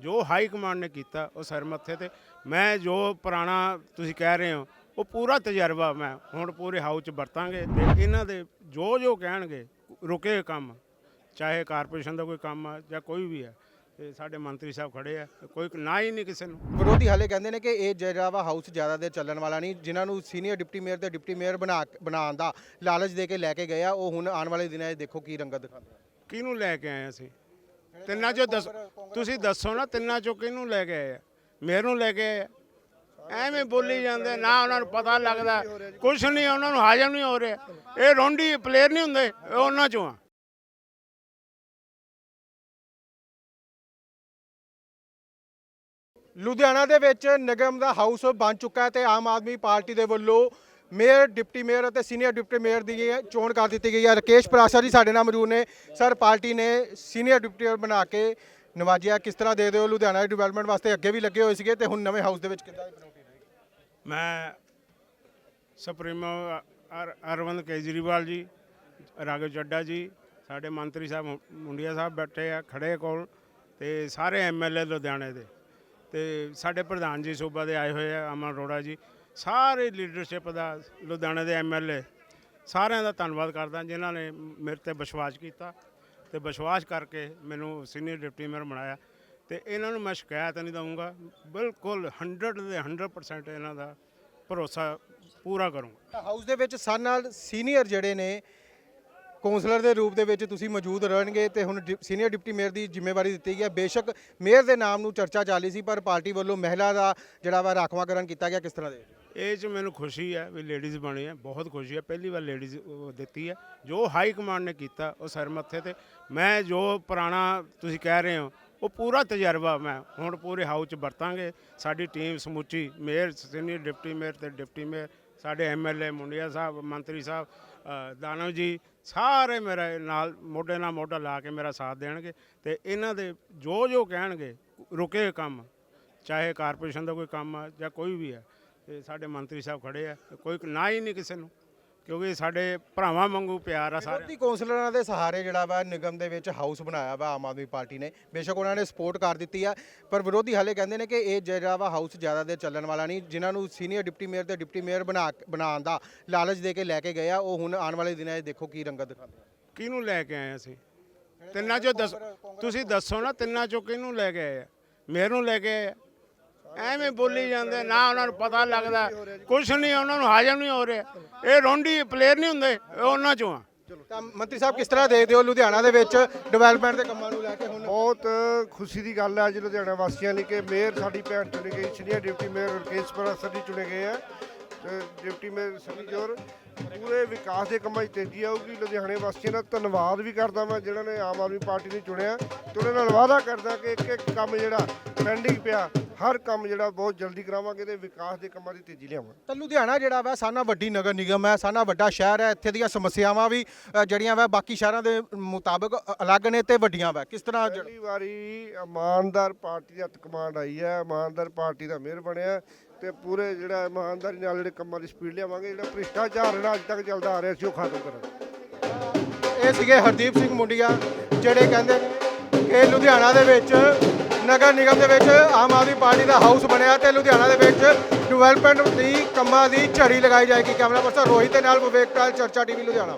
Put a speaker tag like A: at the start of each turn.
A: ਜੋ high command ਨੇ ਕੀਤਾ ਉਹ ਸਿਰ ਮੱਥੇ ਤੇ। ਮੈਂ ਜੋ ਪੁਰਾਣਾ ਤੁਸੀਂ ਕਹਿ ਰਹੇ ਹੋ ਉਹ ਪੂਰਾ ਤਜਰਬਾ ਮੈਂ ਹੁਣ ਪੂਰੇ ਹਾਊਸ 'ਚ ਵਰਤਾਂਗੇ ਤੇ ਇਹਨਾਂ ਦੇ ਜੋ ਜੋ ਕਹਿਣਗੇ ਰੁਕੇ ਕੰਮ ਚਾਹੇ ਕਾਰਪੋਰੇਸ਼ਨ ਦਾ ਕੋਈ ਕੰਮ ਆ ਜਾਂ ਕੋਈ ਵੀ ਹੈ ਤੇ ਸਾਡੇ ਮੰਤਰੀ ਸਾਹਿਬ ਖੜੇ ਆ ਕੋਈ ਨਾ ਹੀ ਨਹੀਂ ਕਿਸੇ ਨੂੰ।
B: ਵਿਰੋਧੀ ਹਾਲੇ ਕਹਿੰਦੇ ਨੇ ਕਿ ਇਹ ਜਿਹੜਾ ਵਾ ਹਾਊਸ ਜ਼ਿਆਦਾ ਦੇਰ ਚੱਲਣ ਵਾਲਾ ਨਹੀਂ ਜਿਨ੍ਹਾਂ ਨੂੰ ਸੀਨੀਅਰ ਡਿਪਟੀ ਮੇਅਰ ਤੇ ਡਿਪਟੀ ਮੇਅਰ ਬਣਾ ਬਣਾਉਣ ਦਾ ਲਾਲਚ ਦੇ ਕੇ ਲੈ ਕੇ ਗਏ ਆ ਉਹ ਹੁਣ ਆਉਣ ਵਾਲੇ ਦਿਨਾਂ 'ਚ ਦੇਖੋ ਕੀ ਰੰਗਤ ਦਿਖਾਉਂਦੇ
A: ਕਿਹਨੂੰ ਲੈ ਕੇ ਆਏ ਅਸੀਂ? ਤਿੰਨਾਂ ਚੋਂ ਦੱਸ ਤੁਸੀਂ ਦੱਸੋ ਨਾ, ਤਿੰਨਾਂ ਚੋਂ ਕਿਹਨੂੰ ਲੈ ਕੇ ਆਏ ਆ? ਮੇਰ ਨੂੰ ਲੈ ਕੇ ਆਏ ਆ? ਐਵੇਂ ਬੋਲੀ ਜਾਂਦੇ ਨਾ ਉਹਨਾਂ ਨੂੰ ਪਤਾ ਲੱਗਦਾ। ਕੁਝ ਨਹੀਂ, ਉਹਨਾਂ ਨੂੰ ਹਾਜ਼ਮ ਨਹੀਂ ਹੋ ਰਿਹਾ। ਇਹ ਰੌਂਡੀ ਪਲੇਅਰ ਨਹੀਂ ਹੁੰਦੇ, ਇਹ ਉਹਨਾਂ ਚੋਂ ਆ।
B: ਲੁਧਿਆਣਾ ਦੇ ਵਿੱਚ ਨਿਗਮ ਦਾ ਹਾਊਸ ਬਣ ਚੁੱਕਾ ਹੈ ਤੇ ਆਮ ਆਦਮੀ ਪਾਰਟੀ ਦੇ ਵੱਲੋਂ ਮੇਅਰ, ਡਿਪਟੀ ਮੇਅਰ ਅਤੇ ਸੀਨੀਅਰ ਡਿਪਟੀ ਮੇਅਰ ਦੀ ਚੋਣ ਕਰ ਦਿੱਤੀ ਗਈ ਹੈ। ਰਕੇਸ਼ ਪਰਾਸਾ ਜੀ ਸਾਡੇ ਨਾਲ ਮੌਜੂਦ ਨੇ। ਸਰ, ਪਾਰਟੀ ਨੇ ਸੀਨੀਅਰ ਡਿਪਟੀ ਮੇਅਰ ਬਣਾ ਕੇ ਨਵਾਜਿਆ। ਕਿਸ ਤਰ੍ਹਾਂ ਦੇ ਦਿਓ? ਲੁਧਿਆਣਾ ਡਿਵੈਲਪਮੈਂਟ ਵਾਸਤੇ ਅੱਗੇ ਵੀ ਲੱਗੇ ਹੋਏ ਸੀਗੇ ਤੇ ਹੁਣ ਨਵੇਂ ਹਾਊਸ ਦੇ ਵਿੱਚ ਕਿੱਦਾਂ
A: ਮੈਂ ਸੁਪਰੀਮੋ ਅਰਵਿੰਦ ਕੇਜਰੀਵਾਲ ਜੀ, ਰਾਘਵ ਚੱਡਾ ਜੀ, ਸਾਡੇ ਮੰਤਰੀ ਸਾਹਿਬ ਮੁ- ਮੁੰਡਿਆ ਸਾਹਿਬ ਬੈਠੇ ਆ, ਖੜੇ ਕੋਲ ਤੇ ਸਾਰੇ ਐਮਐਲਏ ਲੁਧਿਆਣੇ ਦੇ। ਤੇ ਸਾਡੇ ਪ੍ਰਧਾਨ ਜੀ ਸੂਬਾ ਦੇ ਆਏ ਹੋਏ ਆ, ਅਮਨ ਅਰੋੜਾ ਜੀ। ਸਾਰੇ ਲੀਡਰਸ਼ਿਪ ਦਾ ਲੁਧਿਆਣੇ ਦੇ ਐਮਐਲਏ ਸਾਰਿਆਂ ਦਾ ਧੰਨਵਾਦ ਕਰਦਾ ਜਿਨ੍ਹਾਂ ਨੇ ਮੇਰੇ ਤੇ ਵਿਸ਼ਵਾਸ ਕੀਤਾ ਤੇ ਵਿਸ਼ਵਾਸ ਕਰਕੇ ਮੈਨੂੰ ਸੀਨੀਅਰ ਡਿਪਟੀ ਮੇਅਰ ਬਣਾਇਆ ਤੇ ਇਹਨਾਂ ਨੂੰ ਮੈਂ ਸ਼ਿਕਾਇਤ ਨਹੀਂ ਦਊਂਗਾ, ਬਿਲਕੁਲ 100 ਦੇ 100% ਇਹਨਾਂ ਦਾ ਭਰੋਸਾ ਪੂਰਾ ਕਰੂੰਗਾ।
B: ਹਾਊਸ ਦੇ ਵਿੱਚ ਸਾਡੇ ਨਾਲ ਸੀਨੀਅਰ ਜਿਹੜੇ ਨੇ ਕੌਂਸਲਰ ਦੇ ਰੂਪ ਦੇ ਵਿੱਚ ਤੁਸੀਂ ਮੌਜੂਦ ਰਹਿਣਗੇ ਤੇ ਹੁਣ ਡਿਪ- ਸੀਨੀਅਰ ਡਿਪਟੀ ਮੇਅਰ ਦੀ ਜ਼ਿੰਮੇਵਾਰੀ ਦਿੱਤੀ ਗਈ ਹੈ। ਬੇਸ਼ੱਕ ਮੇਅਰ ਦੇ ਨਾਮ ਨੂੰ ਚਰਚਾ ਚੱਲੀ ਸੀ, ਪਰ ਪਾਰਟੀ ਵੱਲੋਂ ਮਹਿਲਾ ਦਾ ਜਿਹੜਾ ਵਾ ਰਾਖਵਾਂਕਰਨ ਕੀਤਾ ਗਿਆ, ਕਿਸ ਤਰ੍ਹਾਂ ਦੇ?
A: ਇਹ 'ਚ ਮੈਨੂੰ ਖੁਸ਼ੀ ਹੈ ਵੀ ਲੇਡੀਜ਼ ਬਣੀ ਹੈ ਬਹੁਤ ਖੁਸ਼ੀ ਹੈ। ਪਹਿਲੀ ਵਾਰ ਲੇਡੀਜ਼ ਦਿੱਤੀ ਹੈ। ਜੋ ਹਾਈ ਕਮਾਂਡ ਨੇ ਕੀਤਾ, ਉਹ ਸਰ ਮੱਥੇ ਤੇ। ਮੈਂ ਜੋ ਪੁਰਾਣਾ ਤੁਸੀਂ ਕਹਿ ਰਹੇ ਹੋ, ਉਹ ਪੂਰਾ ਤਜਰਬਾ ਮੈਂ ਹੁਣ ਪੂਰੇ ਹਾਊਸ 'ਚ ਵਰਤਾਂਗੇ। ਸਾਡੀ ਟੀਮ ਸਮੁੱਚੀ ਮੇਅਰ ਸੀਨੀਅਰ ਡਿਪਟੀ ਮੇਅਰ ਤੇ ਡਿਪਟੀ ਮੇਅਰ ਸਾਡੇ ਐਮਐਲਏ ਮੁੰਡਿਆ ਸਾਹਿਬ, ਮੰਤਰੀ ਸਾਹਿਬ ਦਾਨਵ ਜੀ, ਸਾਰੇ ਮੇਰੇ ਨਾਲ ਮੋਢੇ ਨਾਲ ਮੋਢਾ ਲਾ ਕੇ ਮੇਰਾ ਸਾਥ ਦੇਣਗੇ ਤੇ ਇਹਨਾਂ ਦੇ ਜੋ ਜੋ ਕਹਿਣਗੇ, ਰੁਕੇ ਕੰਮ, ਚਾਹੇ ਕਾਰਪੋਰੇਸ਼ਨ ਦਾ ਕੋਈ ਕੰਮ ਆ ਜਾਂ ਕੋਈ ਵੀ ਹੈ ਤੇ ਸਾਡੇ ਮੰਤਰੀ ਸਾਹਿਬ ਖੜੇ ਆ ਕੋਈ ਨਾ ਹੀ ਨਹੀਂ ਕਿਸੇ ਨੂੰ ਕਿਉਂਕਿ ਸਾਡੇ ਭਰਾਵਾਂ ਵਾਂਗੂ ਪਿਆਰ ਆ ਸਾਰੇ
B: ਵਿਰੋਧੀ ਕੌਂਸਲਰਾਂ ਦੇ ਸਹਾਰੇ ਜਿਹੜਾ ਵਾ ਨਿਗਮ ਦੇ ਵਿੱਚ ਹਾਊਸ ਬਣਾਇਆ ਵਾ ਆਮ ਆਦਮੀ ਪਾਰਟੀ ਨੇ। ਬੇਸ਼ੱਕ ਉਹਨਾਂ ਨੇ ਸਪੋਰਟ ਕਰ ਦਿੱਤੀ ਆ ਪਰ ਵਿਰੋਧੀ ਹਾਲੇ ਕਹਿੰਦੇ ਨੇ ਕਿ ਇਹ ਜਿਹੜਾ ਵਾ ਹਾਊਸ ਜ਼ਿਆਦਾ ਦੇਰ ਚੱਲਣ ਵਾਲਾ ਨਹੀਂ ਜਿਨ੍ਹਾਂ ਨੂੰ ਸੀਨੀਅਰ ਡਿਪਟੀ ਮੇਅਰ ਤੇ ਡਿਪਟੀ ਮੇਅਰ ਬਣਾ ਬਣਾਉਣ ਦਾ ਲਾਲਚ ਦੇ ਕੇ ਲੈ ਕੇ ਗਏ ਆ ਉਹ ਹੁਣ ਆਉਣ ਵਾਲੇ ਦਿਨਾਂ 'ਚ ਦੇਖੋ ਕੀ ਰੰਗਤ ਦਿਖਾਉਂਦੇ ਆ।
A: ਕਿਹਨੂੰ ਲੈ ਕੇ ਆਏ ਅਸੀਂ? ਤਿੰਨਾਂ ਚੋਂ ਦੱਸ ਤੁਸੀਂ ਦੱਸੋ ਨਾ ਤਿੰਨਾਂ ਚੋਂ ਕਿਹਨੂੰ ਲੈ ਕੇ ਆਏ ਆ? ਮੇਰ ਨੂੰ ਲੈ ਕੇ ਆਏ ਆ? ਐਵੇਂ ਬੋਲੀ ਜਾਂਦੇ ਨਾ ਉਹਨਾਂ ਨੂੰ ਪਤਾ ਲੱਗਦਾ। ਕੁਝ ਨਹੀਂ ਉਹਨਾਂ ਨੂੰ ਹਾਜ਼ਮ ਨਹੀਂ ਹੋ ਰਿਹਾ। ਇਹ ਰੌਂਡੀ ਪਲੇਅਰ ਨਹੀਂ ਹੁੰਦੇ ਇਹ ਉਹਨਾਂ ਚੋਂ ਆ।
B: ਤਾਂ ਮੰਤਰੀ ਸਾਹਿਬ ਕਿਸ ਤਰ੍ਹਾਂ ਦੇਖਦੇ ਹੋ ਲੁਧਿਆਣਾ ਦੇ ਵਿੱਚ ਡਿਵੈਲਪਮੈਂਟ ਦੇ ਕੰਮਾਂ ਨੂੰ ਲੈ ਕੇ ਹੁਣ?
C: ਬਹੁਤ ਖੁਸ਼ੀ ਦੀ ਗੱਲ ਹੈ ਅੱਜ ਲੁਧਿਆਣਾ ਵਾਸੀਆਂ ਲਈ ਕਿ ਮੇਅਰ ਸਾਡੀ ਭੈਣ ਚੁਣੀ ਗਈ senior deputy mayor Rakesh Parashar ji ਚੁਣੇ ਗਏ ਆ। ਤੇ ਡਿਪਟੀ ਮੇਅਰ ਸਨੀ ਜੋਰ ਪੂਰੇ ਵਿਕਾਸ ਦੇ ਕੰਮਾਂ 'ਚ ਤੇਜ਼ੀ ਆਊਗੀ। ਲੁਧਿਆਣੇ ਵਾਸੀਆਂ ਦਾ ਧੰਨਵਾਦ ਵੀ ਕਰਦਾ ਮੈਂ ਜਿਹੜਾ ਨੇ ਆਮ ਆਦਮੀ ਪਾਰਟੀ ਨੇ ਚੁਣਿਆ ਤੇ ਉਹਨਾਂ ਨਾਲ ਵਾਅਦਾ ਕਰਦਾ ਕਿ ਇੱਕ ਇੱਕ ਕੰਮ ਜਿਹੜਾ ਪੈਂਡਿੰਗ ਪਿਆ ਹਰ ਕੰਮ ਜਿਹੜਾ ਬਹੁਤ ਜਲਦੀ ਕਰਾਵਾਂਗੇ ਤੇ ਵਿਕਾਸ ਦੇ ਕੰਮਾਂ ਦੀ ਤੇਜ਼ੀ ਲਿਆਵਾਂਗੇ।
B: ਤਾਂ ਲੁਧਿਆਣਾ ਜਿਹੜਾ ਵਾ ਸਾਨਾ ਵੱਡੀ ਨਗਰ ਨਿਗਮ ਹੈ ਸਾਨਾ ਵੱਡਾ ਸ਼ਹਿਰ ਹੈ ਇੱਥੇ ਦੀਆਂ ਸਮੱਸਿਆਵਾਂ ਵੀ ਅ, ਜਿਹੜੀਆਂ ਵਾ ਬਾਕੀ ਸ਼ਹਿਰਾਂ ਦੇ ਮੁਤਾਬਕ ਅ- ਅਲੱਗ ਨੇ ਤੇ ਵੱਡੀਆਂ ਵਾ। ਕਿਸ ਤਰ੍ਹਾਂ ਜ-
C: ਪਹਿਲੀ ਵਾਰੀ ਇਮਾਨਦਾਰ ਪਾਰਟੀ ਦੇ ਹੱਥ ਕਮਾਂਡ ਆਈ ਹੈ ਇਮਾਨਦਾਰ ਪਾਰਟੀ ਦਾ ਮੇਅਰ ਬਣਿਆ ਤੇ ਪੂਰੇ ਜਿਹੜਾ ਇਮਾਨਦਾਰੀ ਨਾਲ ਜਿਹੜੇ ਕੰਮਾਂ ਦੀ ਸਪੀਡ ਲਿਆਵਾਂਗੇ ਜਿਹੜਾ ਭ੍ਰਿਸ਼ਟਾਚਾਰ ਜਿਹੜਾ ਅੱਜ ਤੱਕ ਚੱਲਦਾ ਆ ਰਿਹਾ ਸੀ ਉਹ ਖਤਮ ਕਰਾਂਗੇ।
B: ਇਹ ਸੀਗੇ ਹਰਦੀਪ ਸਿੰਘ ਮੁੰਡੀਆ ਜਿਹੜੇ ਕਹਿੰਦੇ ਨੇ ਕਿ ਲੁਧਿਆਣਾ ਦੇ ਵਿੱਚ ਨਗਰ ਨਿਗਮ ਦੇ ਵਿੱਚ ਆਮ ਆਦਮੀ ਪਾਰਟੀ ਦਾ ਹਾਊਸ ਬਣਿਆ ਤੇ ਲੁਧਿਆਣਾ ਦੇ ਵਿੱਚ ਡਿਵੈਲਪਮੈਂਟ ਦੀ ਕੰਮਾਂ ਦੀ ਝੜੀ ਲਗਾਈ ਜਾਏਗੀ। ਕੈਮਰਾ ਪਰਸਨ ਰੋਹਿਤ ਦੇ ਨਾਲ ਵਿਵੇਕ ਕਾਲ, ਚਰਚਾ ਟੀਵੀ, ਲੁਧਿਆਣਾ।